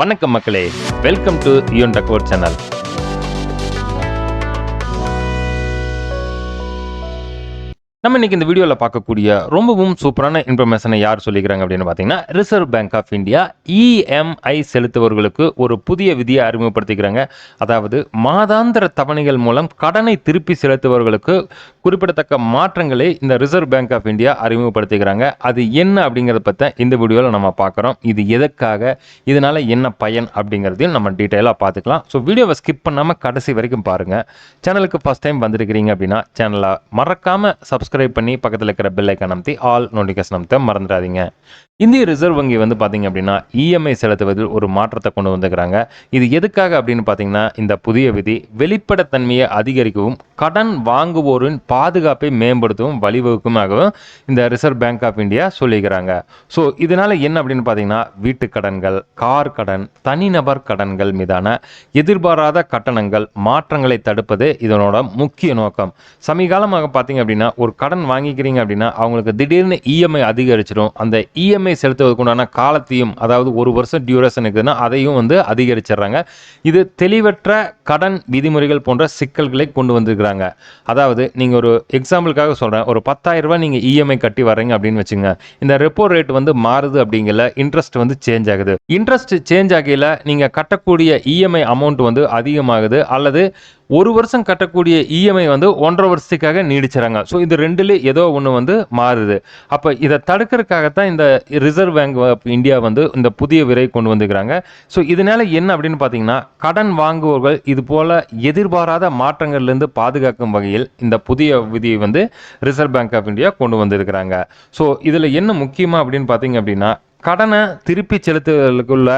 வணக்கம் மக்களே. Welcome to யூன் டக்வர்ட் சேனல் நம்ம இன்னைக்கு இந்த வீடியோவில் பார்க்கக்கூடிய ரொம்பவும் சூப்பரான இன்ஃபர்மேஷனை யார் சொல்லிக்கிறாங்க அப்படின்னு பார்த்தீங்கன்னா reserve bank of India EMI செலுத்துவர்களுக்கு ஒரு புதிய விதியை அறிமுகப்படுத்திக்கிறாங்க. அதாவது மாதாந்திர தவணைகள் மூலம் கடனை திருப்பி செலுத்துபவர்களுக்கு குறிப்பிடத்தக்க மாற்றங்களை இந்த ரிசர்வ் பேங்க் ஆஃப் இந்தியா அறிமுகப்படுத்திக்கிறாங்க. அது என்ன அப்படிங்கிறத பற்றி இந்த வீடியோவில் நம்ம பார்க்குறோம். இது எதற்காக இதனால் என்ன பயன் அப்படிங்கிறதையும் நம்ம டீட்டெயிலாக பார்த்துக்கலாம். ஸோ வீடியோவை ஸ்கிப் பண்ணாமல் கடைசி வரைக்கும் பாருங்கள் சேனலுக்கு ஃபஸ்ட் டைம் வந்திருக்கிறீங்க அப்படின்னா சேனலை மறக்காமல் சப்ஸ்கிரைப் பண்ணி பக்கத்தில் இருக்கிற பெல் ஐக்கான் அமுத்தி ஆல் நோட்டிஃபிகேஷன் அமுத்த மறந்துடாதீங்க. இந்திய ரிசர்வ் வங்கி வந்து பார்த்தீங்க அப்படின்னா இஎம்ஐ செலுத்துவதில் ஒரு மாற்றத்தை கொண்டு வந்துக்கிறாங்க இது எதுக்காக அப்படின்னு பார்த்தீங்கன்னா இந்த புதிய விதி வெளிப்படைத்தன்மையை அதிகரிக்கவும் கடன் வாங்குவோரின் பாதுகாப்பை மேம்படுத்தவும் வழிவகுக்குமாகவும் இந்த ரிசர்வ் பேங்க் ஆஃப் இந்தியா சொல்லிக்கிறாங்க ஸோ இதனால் என்ன அப்படின்னு பார்த்தீங்கன்னா வீட்டு கடன்கள் கார் கடன் தனிநபர் கடன்கள் மீதான எதிர்பாராத கட்டணங்கள் மாற்றங்களை தடுப்பது இதனோட முக்கிய நோக்கம். சமீகாலமாக பார்த்தீங்க அப்படின்னா ஒரு கடன் வாங்கிக்கிறீங்க அப்படின்னா அவங்களுக்கு திடீர்னு இஎம்ஐ அதிகரிச்சிடும். அந்த இஎம்ஐ செலுத்துவதற்கு உண்டான காலத்தையும் அதாவது ஒரு வருஷம் டியூரேஷன் இருக்குதுன்னா அதையும் வந்து அதிகரிச்சிடுறாங்க. இது தெளிவற்ற கடன் விதிமுறைகள் போன்ற சிக்கல்களை கொண்டு வந்திருக்கிறாங்க. அதாவது நீங்கள் ஒரு எக்ஸாம்பிளுக்காக சொல்கிறேன் ஒரு 10000 ரூபாய் நீங்கள் இஎம்ஐ கட்டி வர்றீங்க அப்படின்னு வச்சுங்க இந்த ரெப்போ ரேட் வந்து மாறுது அப்படிங்கல இன்ட்ரெஸ்ட் வந்து சேஞ்ச் ஆகுது. இன்ட்ரெஸ்ட் சேஞ்ச் ஆகையில் நீங்கள் கட்டக்கூடிய இஎம்ஐ அமௌண்ட் வந்து அதிகமாகுது. அல்லது ஒரு வருஷம் கட்டக்கூடிய இஎம்ஐ வந்து ஒன்றரை வருஷத்துக்காக நீடிச்சுறாங்க. ஸோ இது ரெண்டுல ஏதோ ஒன்று வந்து மாறுது. அப்போ இதை தடுக்கிறதுக்காகத்தான் இந்த ரிசர்வ் பேங்க் ஆஃப் இந்தியா வந்து இந்த புதிய விரை கொண்டு வந்துக்கிறாங்க ஸோ இதனால என்ன அப்படின்னு பார்த்தீங்கன்னா கடன் வாங்குவோர்கள் இது போல எதிர்பாராத மாற்றங்கள்லேருந்து பாதுகாக்கும் வகையில் இந்த புதிய விதியை வந்து ரிசர்வ் பேங்க் ஆஃப் இந்தியா கொண்டு வந்திருக்கிறாங்க. ஸோ இதில் என்ன முக்கியமாக அப்படின்னு பார்த்தீங்க அப்படின்னா கடனை திருப்பி செலுத்துவதற்குள்ள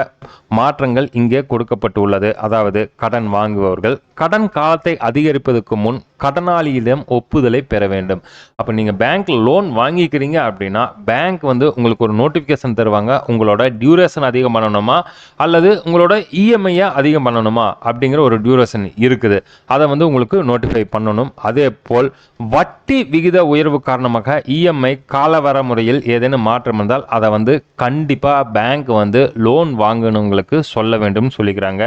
மாற்றங்கள் இங்கே கொடுக்கப்பட்டுள்ளது. அதாவது கடன் வாங்குபவர்கள் கடன் காலத்தை அதிகரிப்பதற்கு முன் கடனாளியிடம் ஒப்புதலை பெற வேண்டும். அப்போ நீங்கள் பேங்க்கில் லோன் வாங்கிக்கிறீங்க அப்படின்னா பேங்க் வந்து உங்களுக்கு ஒரு நோட்டிஃபிகேஷன் தருவாங்க. உங்களோட டியூரேஷன் அதிகம் பண்ணணுமா? அல்லது உங்களோட இஎம்ஐயை அதிகம் பண்ணணுமா? அப்படிங்கிற ஒரு டியூரேஷன் இருக்குது. அதை வந்து உங்களுக்கு நோட்டிஃபை பண்ணணும். அதே போல் வட்டி விகித உயர்வு காரணமாக இஎம்ஐ காலவர முறையில் ஏதேனும் மாற்றம் இருந்தால் அதை வந்து கண்டிப்பாக பேங்க் வந்து லோன் வாங்கணுங்களுக்கு சொல்ல வேண்டும் சொல்லிக்கிறாங்க.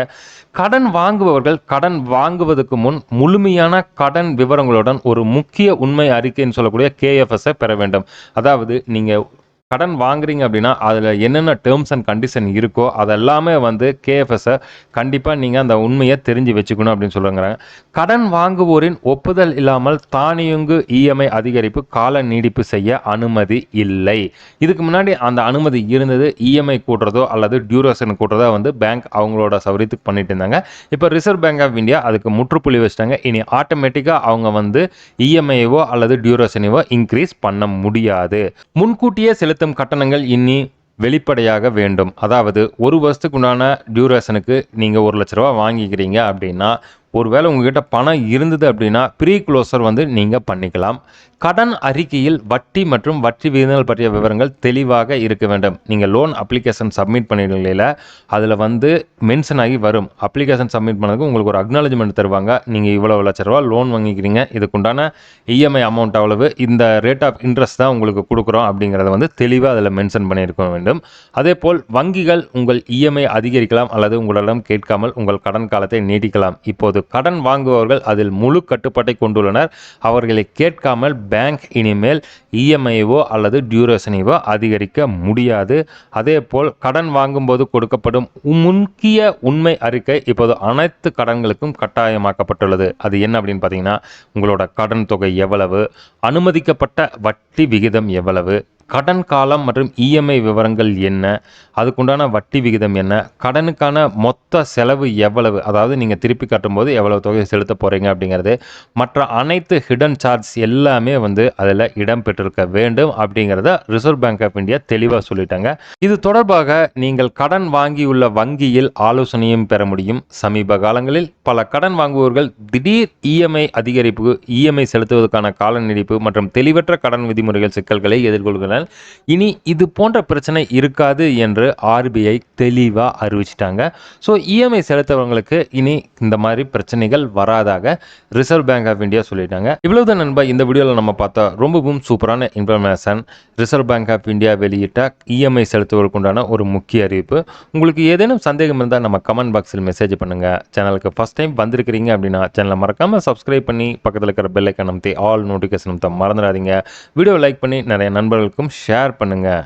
கடன் வாங்குபவர்கள் கடன் வாங்குவதற்கு முன் முழுமையான கடன் விவரங்களுடன் ஒரு முக்கிய உண்மை அறிக்கைன்னு சொல்லக்கூடிய கேஎஃப்எஸ்ஸை பெற வேண்டும். அதாவது நீங்கள் கடன் வாங்குறீங்க அப்படின்னா அதில் என்னென்ன டேர்ம்ஸ் அண்ட் கண்டிஷன் இருக்கோ அதெல்லாமே வந்து கேஎஃப்எஸ்ஸை கண்டிப்பாக நீங்கள் அந்த உண்மையை தெரிஞ்சு வச்சுக்கணும் அப்படின்னு சொல்லுறாங்க கடன் வாங்குவோரின் ஒப்புதல் இல்லாமல் தானியங்கு இஎம்ஐ அதிகரிப்பு கால நீடிப்பு செய்ய அனுமதி இல்லை. இதுக்கு முன்னாடி அந்த அனுமதி இருந்தது இஎம்ஐ கூட்டுறதோ அல்லது டியூரேஷன் கூட்டுறதோ வந்து பேங்க் அவங்களோட சௌரியத்துக்கு பண்ணிட்டு இருந்தாங்க. இப்போ ரிசர்வ் பேங்க் ஆஃப் இந்தியா அதுக்கு முற்றுப்புள்ளி வச்சிட்டாங்க. இனி ஆட்டோமேட்டிக்காக அவங்க வந்து இஎம்ஐவோ அல்லது டியூரேஷனைவோ இன்க்ரீஸ் பண்ண முடியாது. முன்கூட்டியே செலுத்தும் கட்டணங்கள் இனி வெளிப்படையாக வேண்டும். அதாவது ஒரு வருஷத்துக்கு உண்டான டியூரேஷனுக்கு நீங்கள் ஒரு லட்ச ரூபா வாங்கிக்கிறீங்க அப்படின்னா ஒருவேளை உங்ககிட்ட பணம் இருந்தது அப்படின்னா ப்ரீ க்ளோசர் வந்து நீங்கள் பண்ணிக்கலாம். கடன் அறிக்கையில் வட்டி மற்றும் வட்டி விகிதங்கள் பற்றிய விவரங்கள் தெளிவாக இருக்க வேண்டும். நீங்கள் லோன் அப்ளிகேஷன் சப்மிட் பண்ணிடுங்கள அதில் வந்து மென்ஷன் ஆகி வரும். அப்ளிகேஷன் சப்மிட் பண்ணதுக்கு உங்களுக்கு ஒரு அக்னாலஜ்மெண்ட் தருவாங்க. நீங்கள் இவ்வளோ லட்ச ரூபா லோன் வாங்கிக்கிறீங்க. இதுக்குண்டான இஎம்ஐ அமௌண்ட் அவ்வளவு. இந்த ரேட் ஆஃப் இன்ட்ரெஸ்ட் தான் உங்களுக்கு கொடுக்குறோம் அப்படிங்கிறத வந்து தெளிவாக அதில் மென்ஷன் பண்ணியிருக்க வேண்டும். அதே போல் வங்கிகள் உங்கள் இஎம்ஐ அதிகரிக்கலாம் அல்லது உங்களிடம் கேட்காமல் உங்கள் கடன் காலத்தை நீட்டிக்கலாம். இப்போது கடன் வாங்குபவர்கள் அதில் முழு கட்டுப்பாட்டை கொண்டுள்ளனர். அவர்களை கேட்காமல் பேங்க் இனிமேல் இஎம்ஐவோ அல்லது டியூரேஷனைவோ அதிகரிக்க முடியாது. அதே போல் கடன் வாங்கும்போது கொடுக்கப்படும் முக்கிய உண்மை அறிக்கை இப்போது அனைத்து கடன்களுக்கும் கட்டாயமாக்கப்பட்டுள்ளது. அது என்ன அப்படின்னு பார்த்தீங்கன்னா உங்களோட கடன் தொகை எவ்வளவு அனுமதிக்கப்பட்ட வட்டி விகிதம் எவ்வளவு கடன் காலம் மற்றும் இஎம்ஐ விவரங்கள் என்ன? அதுக்குண்டான வட்டி விகிதம் என்ன? கடனுக்கான மொத்த செலவு எவ்வளவு? அதாவது நீங்கள் திருப்பி கட்டும்போது எவ்வளவு தொகை செலுத்த போகிறீங்க அப்படிங்கிறது. மற்ற அனைத்து ஹிடன் சார்ஜ் எல்லாமே வந்து அதில் இடம் பெற்றிருக்க வேண்டும் அப்படிங்கிறத ரிசர்வ் பேங்க் ஆஃப் இந்தியா தெளிவாக சொல்லிட்டாங்க. இது தொடர்பாக நீங்கள் கடன் வாங்கியுள்ள வங்கியில் ஆலோசனையும் பெற முடியும். சமீப காலங்களில் பல கடன் வாங்குவோர்கள் திடீர் இஎம்ஐ அதிகரிப்பு இஎம்ஐ செலுத்துவதற்கான கால நீடிப்பு மற்றும் தெளிவற்ற கடன் விதிமுறைகள் சிக்கல்களை எதிர்கொள்கின்றனர். இனி இது போன்ற பிரச்சனை இருக்காது என்று ஆர்பிஐ தெளிவாக அறிவிச்சிட்டாங்க. ஸோ இஎம்ஐ செலுத்தவங்களுக்கு இனி இந்த மாதிரி பிரச்சனைகள் வராதாக ரிசர்வ் பேங்க் ஆஃப் இந்தியா சொல்லிட்டாங்க. இவ்வளவுதான் நண்பா இந்த வீடியோவில் நம்ம பார்த்தா ரொம்பவும் சூப்பரான information reserve bank of India வெளியிட்ட இஎம்ஐ செலுத்துவதற்கு உண்டான ஒரு முக்கிய அறிவிப்பு. உங்களுக்கு ஏதேனும் சந்தேகம் இருந்தால் நம்ம கமெண்ட் பாக்ஸில் மெசேஜ் பண்ணுங்க. சேனலுக்கு ஃபஸ்ட் டைம் வந்திருக்கிறீங்க அப்படின்னா சேனலை மறக்காம சப்ஸ்கிரைப் பண்ணி பக்கத்தில் இருக்கிற பெல்லைக்கன் அமைத்தி ஆல் நோட்டிஃபிகேஷன் மறந்துடாதீங்க. வீடியோ லைக் பண்ணி நிறைய நண்பர்களுக்கும் ஷேர் பண்ணுங்கள்